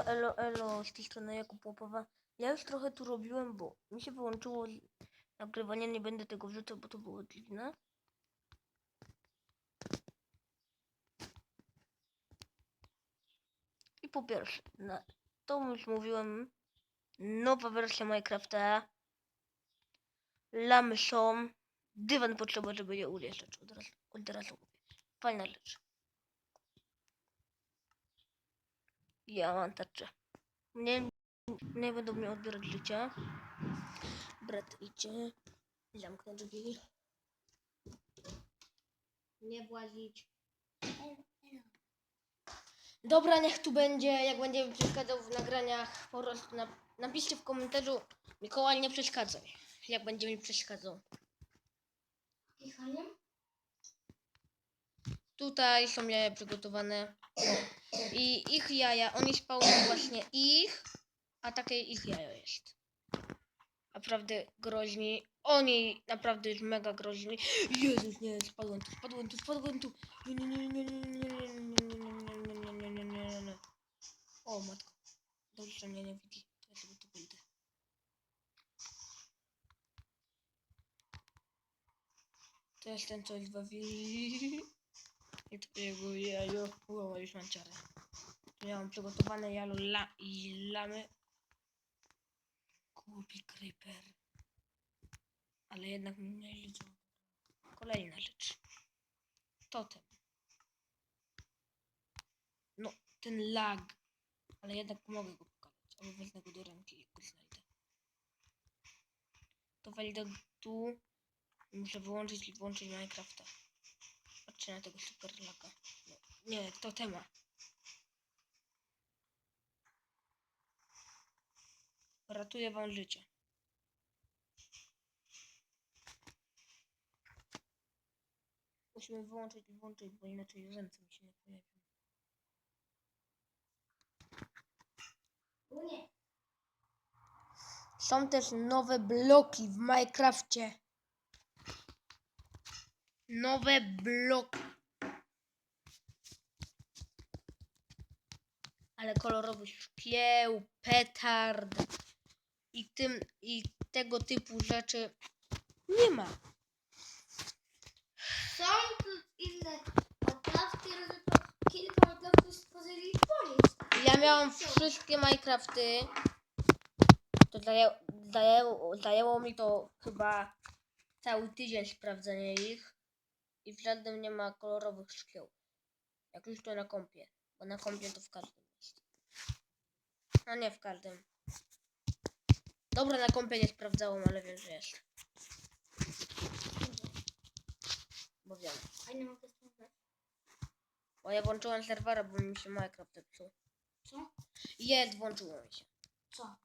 Elo, elo, elo, z tej strony Jakub Łopowa. Ja już trochę tu robiłem, bo mi się wyłączyło nagrywanie, nie będę tego wrzucał, bo to było dziwne. I po pierwsze, na, to już mówiłem, nowa wersja Minecrafta, lamy są, dywan potrzeba, żeby je ujeżdżać, od razu, od razu. Fajna rzecz. Ja mam tarczę. Nie, nie będą mnie odbierać życia. Brat idzie. Zamknę drzwi. Nie włazić. Dobra, niech tu będzie. Jak będzie mi przeszkadzał w nagraniach, po prostu na, napiszcie w komentarzu Mikołaj nie przeszkadzaj. Jak będzie mi przeszkadzał. Tutaj są jaja przygotowane. I ich jaja, oni spałą właśnie ich, a takie ich jajo jest. Naprawdę groźni. Oni naprawdę już mega groźni. Jezus, nie, spadłem tu, spadłem tu, spadłem tu. Nie, nie, nie, nie, nie, nie, nie, nie, nie, nie, nie. O matko. Dobrze, że mnie nie widzi. To ja sobie tu pójdę. To jest ten, co jest bawi. I jego jajo. Wow, już mam ciarę. Tu ja mam przygotowane jalo la i lamy. Głupi creeper. Ale jednak mnie liczą. Kolejna rzecz. Totem. No, ten lag. Ale jednak mogę go pokazać. Albo wezmę go do ręki, jak go znajdę. To wejdę tu. Muszę wyłączyć i włączyć Minecrafta. Patrzcie na tego super laga. No, nie, to tema. Ratuję wam życie. Musimy wyłączyć i włączyć, bo inaczej ręce mi się nie pojawią. O nie. Są też nowe bloki w Minecrafcie. Nowe bloki. Ale kolorowych szkieł, petard i tym i tego typu rzeczy nie ma. Są tu inne to kilka oprawków stworzyli koniec. Ja miałam wszystkie Minecrafty. To zajęło, zajęło, zajęło mi to chyba cały tydzień sprawdzenie ich. I w żadnym nie ma kolorowych szkieł. Jak już to na kompie. Bo na kompie to w każdym jest. No nie w każdym. Dobra, na kompie nie sprawdzałem, ale wiem, że jest. Bo wiem. A nie mogę sprawdzać. Bo ja włączyłem serwera, bo mi się Minecraft zepsuł. Co? Jest, włączyło mi się. Co?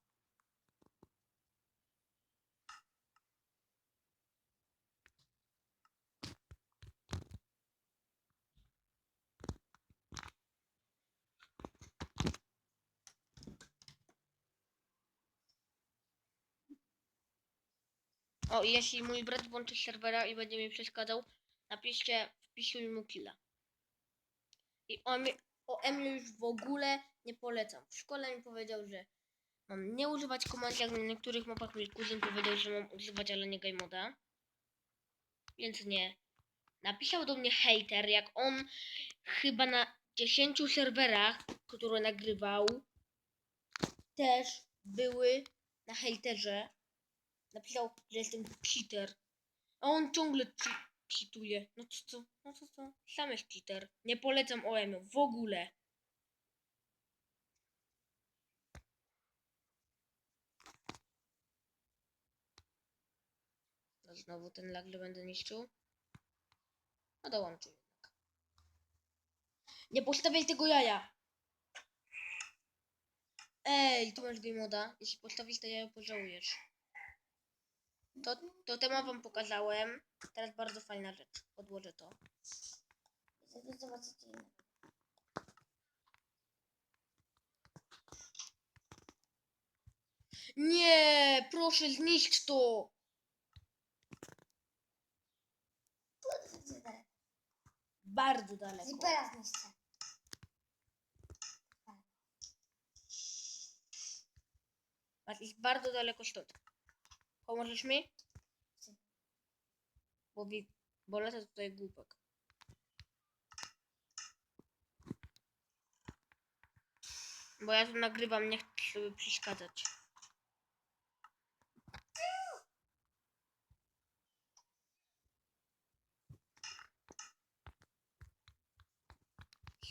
O, i jeśli mój brat włączy serwera i będzie mi przeszkadzał, napiszcie, wpisuj mu killa. I o, mi, o Emil już w ogóle nie polecam. W szkole mi powiedział, że mam nie używać komand, jak na niektórych mapach mi kuzyn powiedział, że mam używać, ale nie moda. Więc nie. Napisał do mnie hater, jak on chyba na 10 serwerach, które nagrywał, też były na hejterze. Napisał, że jestem cheater. A on ciągle cheatuje. No to co? No to co? Sam jest cheater. Nie polecam OM w ogóle. No znowu ten lag, że będę niszczył. No jednak. Nie postawiaj tego jaja! Ej, tu masz game moda. Jeśli postawisz to jajo, pożałujesz. To, to temat wam pokazałem. Teraz bardzo fajna rzecz. Podłożę to. Inne. Nie, proszę zniszcz to. Bardzo daleko. Zipera zniszczę. Jest bardzo daleko stąd. Pomożesz mi? Bo, wi- bo lata tutaj głupek. Bo ja tu nagrywam, nie chcę sobie przeszkadzać.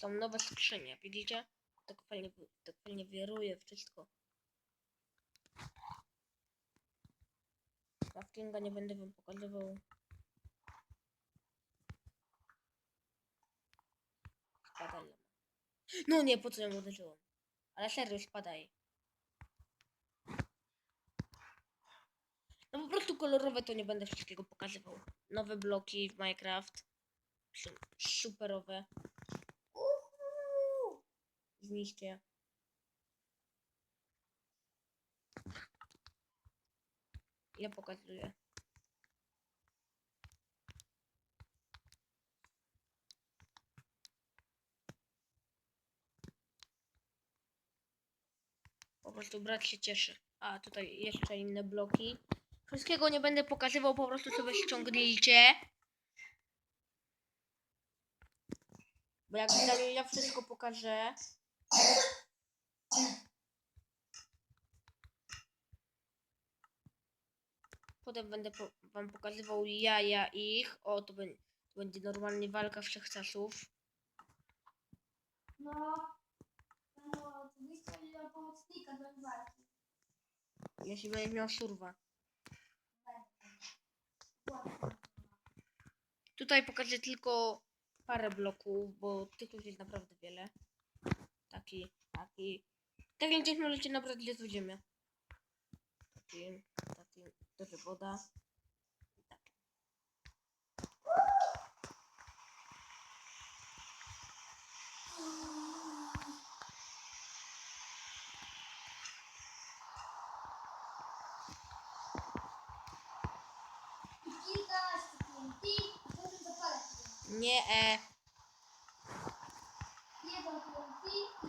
Są nowe skrzynie, widzicie? Tak fajnie, tak fajnie wiruje wszystko. Craftinga nie będę wam pokazywał. Spadaj. No nie, po co ją uderzyłem? Ale serio, spadaj. No po prostu kolorowe to nie będę wszystkiego pokazywał. Nowe bloki w Minecraft. Są superowe. Uhu. Ja pokazuję. Po prostu brat się cieszy. A tutaj jeszcze inne bloki. Wszystkiego nie będę pokazywał, po prostu sobie ściągnijcie. Bo jak ja wszystko pokażę. Potem będę po, wam pokazywał ja, ja ich. O, to, będzie to będzie normalnie walka wszechczasów. No, no, oczywiście pomocnika do walki. Jeśli będziesz miał surwa. Tutaj pokażę tylko parę bloków, bo tych już jest naprawdę wiele. Taki, taki. Taki gdzieś możecie z ziemię. Taki, też woda. I taki. I kilkanaście TNT, a potem zapalać TNT. Nie, e. Jedno TNT i...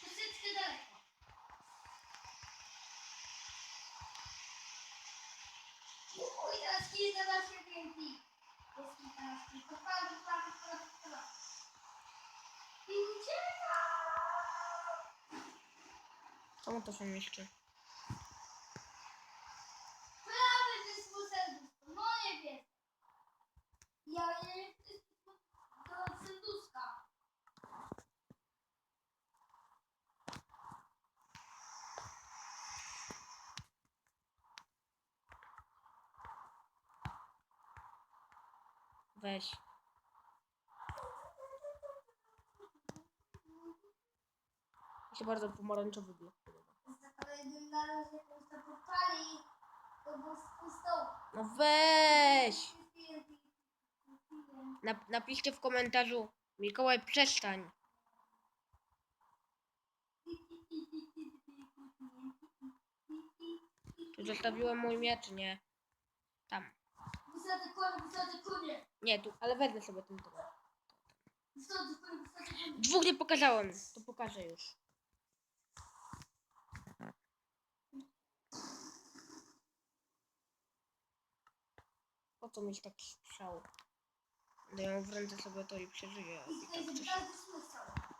Troszeczkę daleko. Uj, teraz kilkanaście TNT. Jest kilkanaście. To padł, padł, padł, padł. I ucieka! Czemu to się niszczy? Prawie wysło serduszko. No nie wiem. Ja nie do serduszka. Weź. Mi się bardzo pomarańczowy blok jakbym na razie jakoś to popali, to by spustał. No weź! Nap napiszcie w komentarzu. Mikołaj, przestań. Tu zostawiłem mój miecz, nie? Tam. Wysadzę konie, wysadzę konie. Nie, tu, ale wezmę sobie ten konie, konie. Dwóch nie pokazałem. To pokażę już. Po co mieć taki strzał? Daję w ręce sobie to i przeżyję. Tak.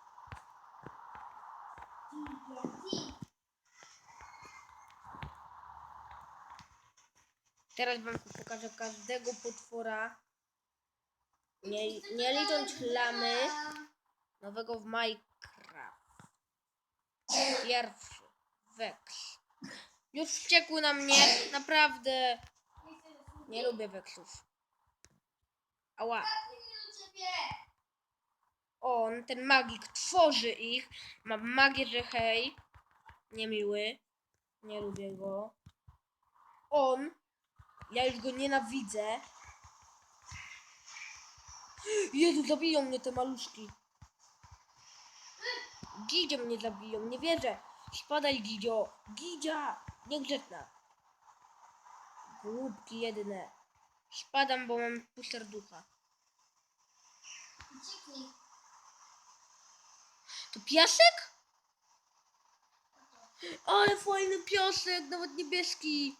Teraz wam pokażę każdego potwora. Nie, nie licząc lamy nowego w Minecraft. Pierwszy. Vex. Już wściekły na mnie. Naprawdę. Nie lubię Vexów. Ała. On, ten magik, tworzy ich. Ma magię, że hej. Niemiły. Nie lubię go. On. Ja już go nienawidzę. Jezu, zabiją mnie te maluszki. Gidzie mnie zabiją, nie wierzę. Spadaj, Gidzio. Gidzia. Niegrzeczna. Głupki jedyne. Spadam, bo mam pół serducha. Ucieknij. To piasek? Ale fajny piosek, nawet niebieski.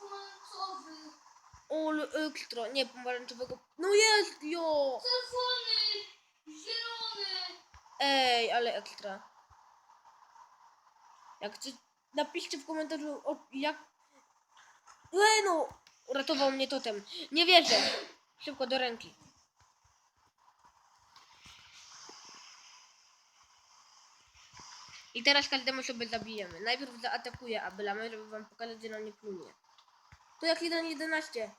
Pomarańczowy. Ole ekstra. Nie, pomarańczowego. No jest, jo! Czerwony. Zielony. Ej, ale ekstra. Jak chcecie, napiszcie w komentarzu, o, jak... No! Uratował mnie totem. Nie wierzę. Szybko do ręki. I teraz każdemu sobie zabijemy. Najpierw zaatakuję Abelamy, żeby wam pokazać, że na nie plunie. To jak 1.11.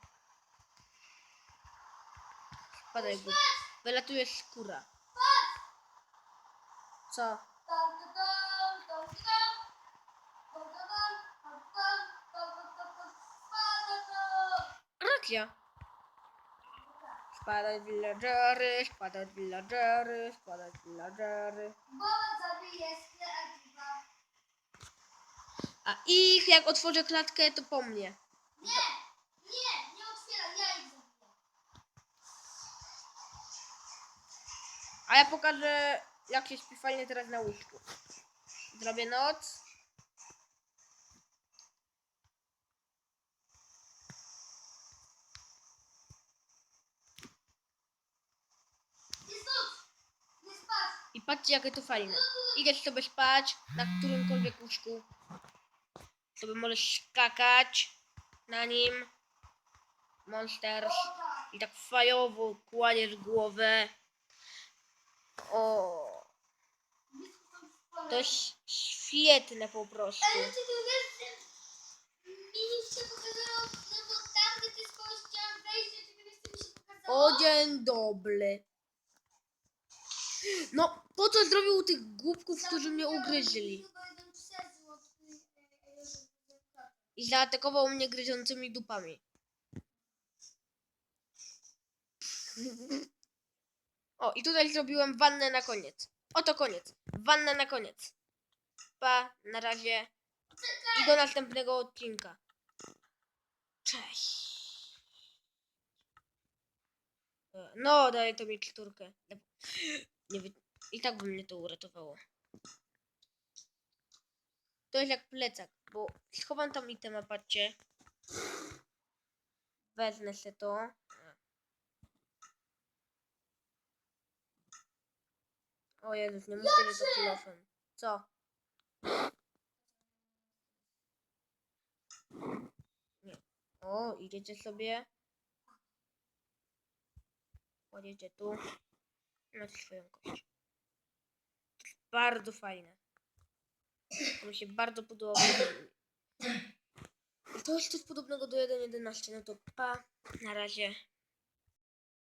Spadaj, bo wylatuje skóra. Co? To. Racja. Spadać villagery, spadać villagery, spadać villagery. Zabije sklepiwa. A ich jak otworzę klatkę, to po mnie. Nie, nie, nie otwieraj, ja ich zabiję. A ja pokażę, jak się śpi fajnie teraz na łóżku. Zrobię noc. Jest noc. Nie spać. I patrzcie, jakie to fajne. Idziesz sobie spać na którymkolwiek łóżku. Sobie możesz skakać na nim. Monsters. I tak fajowo kładziesz głowę. O, to jest świetne po prostu. Czy ty wiesz, że mi się pokazało, no bo tam, gdzie ty skądś chciałam wejść, że ty wiesz, się pokazało? O dzień dobry. No, po co zrobił tych głupków, którzy mnie ugryźli? I zaatakował mnie gryzącymi dupami. O, i tutaj zrobiłem wannę na koniec. Oto koniec. Wanna na koniec. Pa, na razie. I do następnego odcinka. Cześć. E, No, daj to miksturkę. Nie wy... I tak by mnie to uratowało. To jest jak plecak, bo schowam tam itema, patrzcie. Wezmę się to. O Jezus, nie mówcie, że to. Co? Nie. O, idziecie sobie. Kładziecie tu. Macie swoją kość. To jest bardzo fajne. To mi się bardzo podoba. To jest coś podobnego do 1.11. No to pa. Na razie.